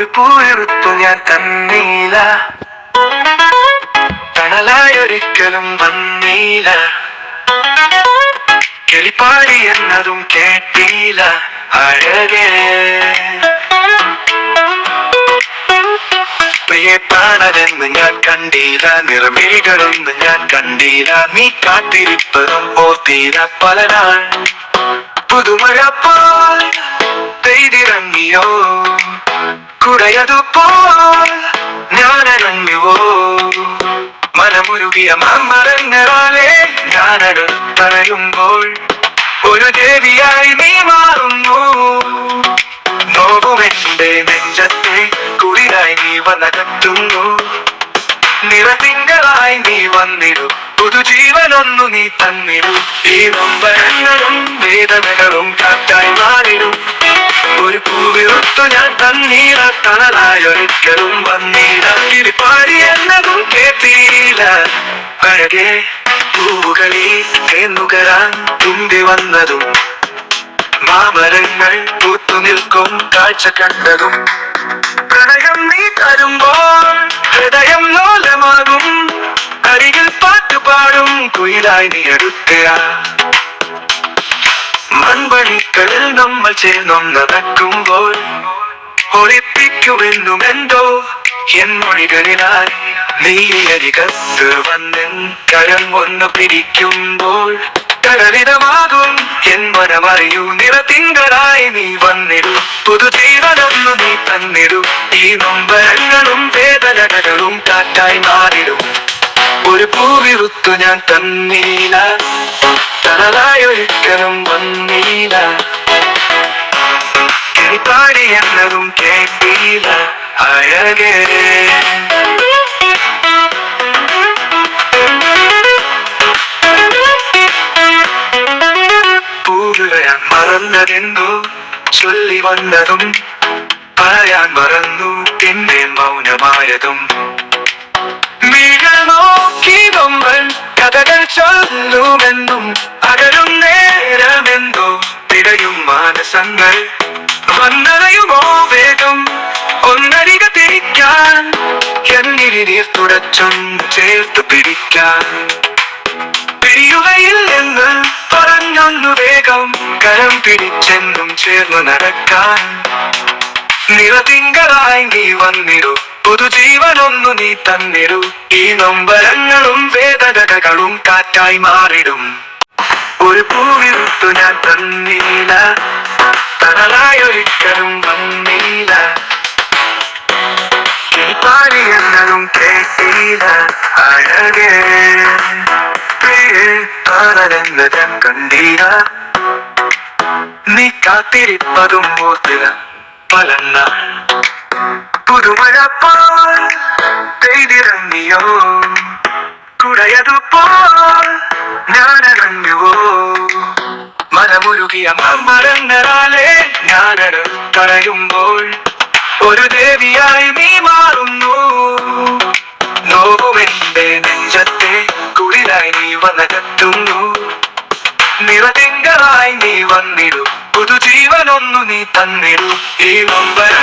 ഒരു പൂവിറുത്തു ഞാൻ തന്നീല തണലായൊരിക്കലും വന്നീല കിളിപ്പാടി എന്നതും കേട്ടീല അഴകേ. പ്രിയപ്പാണതെന്ന് ഞാൻ കണ്ടീല നിറമിഴികളൊന്നും ഞാൻ കണ്ടീല നീ കാത്തിരിപ്പതും ഓർത്തീല പല നാൾ പെയ്തിറങ്ങിയോ? കുടയതുപോൽ ഞാനനങ്ങുവോ മനമുരുകിയ മമ്മരങ്ങളാലെ ഞാനടുത്തണയുമ്പോൾ ഒരു ദേവിയായി നീ മാറുന്നു. നോവുമെന്റെ നെഞ്ചത്തെ കുളിരായി നീ വന്നകത്തുന്നു. നിറതിങ്കളായി നീ വന്നിടു. പുതുജീവനൊന്നു നീ തന്നിടു. ഈ നൊമ്പരങ്ങളും വേദനകളും കാറ്റായി മാറിടും. ഒരു പൂവിറുത്തു ഞാൻ തന്നീല തണലായൊരിക്കലും വന്നീടാക്കി തിരിപ്പാടി എന്നതും കേട്ടീല അഴകെ പൂവുകളിൽ തേന്നുകരാൻ തുമ്പി വന്നതും. മാമരങ്ങൾ പൂത്തു നിൽക്കും കാഴ്ച കണ്ടതും. പ്രണയം നീ തരുമ്പോൾ ഹൃദയം ലോലമാകും. അരികിൽ പാട്ടുപാടും കുയിലായി നീ അടുത്തയാ മൺപണിക്കളിൽ നമ്മൾ ചേർന്നൊന്ന് നടക്കുമ്പോൾ ഒളിപ്പിക്കുമെന്നും എന്തോ എൻ മൊഴികളിലാൽ നീയരികത്ത് വന്നെൻ കരം ഒന്ന് പിടിക്കുമ്പോൾ കടലിതമാകും എൻ മനമറിയൂ നിറത്തിങ്കളായി നീ വന്നിടൂ. പുതുജീവനൊന്നു നീ തന്നിടൂ. ഈ നൊമ്പരങ്ങളും വേദനകളും കാറ്റായി മാറിടും. ഒരു പൂവിറുത്തു ഞാൻ തന്നീല. തണലായൊരിക്കലും വന്നീല. പാടി എന്നതും കേട്ടീല അഴകേ ും. പറയാൻ മറന്നു. പിന്നെ മൗനമായതും. ചൊല്ലുമെന്നും അകലും നേരമെന്തോ തിരയും മാനസങ്ങൾ. വന്നതയുമോ വേഗം? ഒന്നരിക തിരിക്കാൻ. എന്നിരിനീർ തുടച്ചും ചേർത്ത് പിടിക്കാൻ. പിരിയുകയിൽ നിന്ന് പറഞ്ഞൊന്നു വേഗം. കരം പിടിച്ചെന്നും ചേർന്ന് നടക്കാൻ. നിറതിങ്കളായി നീ വന്നിടൂ പുതുജീവനൊന്നു നീ തന്നിടൂ ഈ നൊമ്പരങ്ങളും വേദനകളും കാറ്റായി മാറിടും. ഒരു പൂവിരുത്തു ഞാൻ തന്നീല. തണലായൊരിക്കലും വന്നീല. കിളിപ്പാടി എന്നതും നീ കാത്തിരിപ്പതും ഓർത്തില്ല പലന്നാൾ പുതുമഴപ്പോൾ പെയ്തിറങ്ങിയോ ഞാൻ ഇറങ്ങുവോ മനമുരുകിയ മരങ്ങളാലെ ഞാനത് തടയുമ്പോൾ ഒരു ദേവിയായി നീ മാറുന്നു. നോവുമെന്റെ നെഞ്ചത്തെ കുളിരായി നീ വന്നകത്തുന്നു. നിറതിങ്കളായി നീ വന്നിടും. പുതുജീവനൊന്നു നീ തന്നിടും. ഈ നൊമ്പര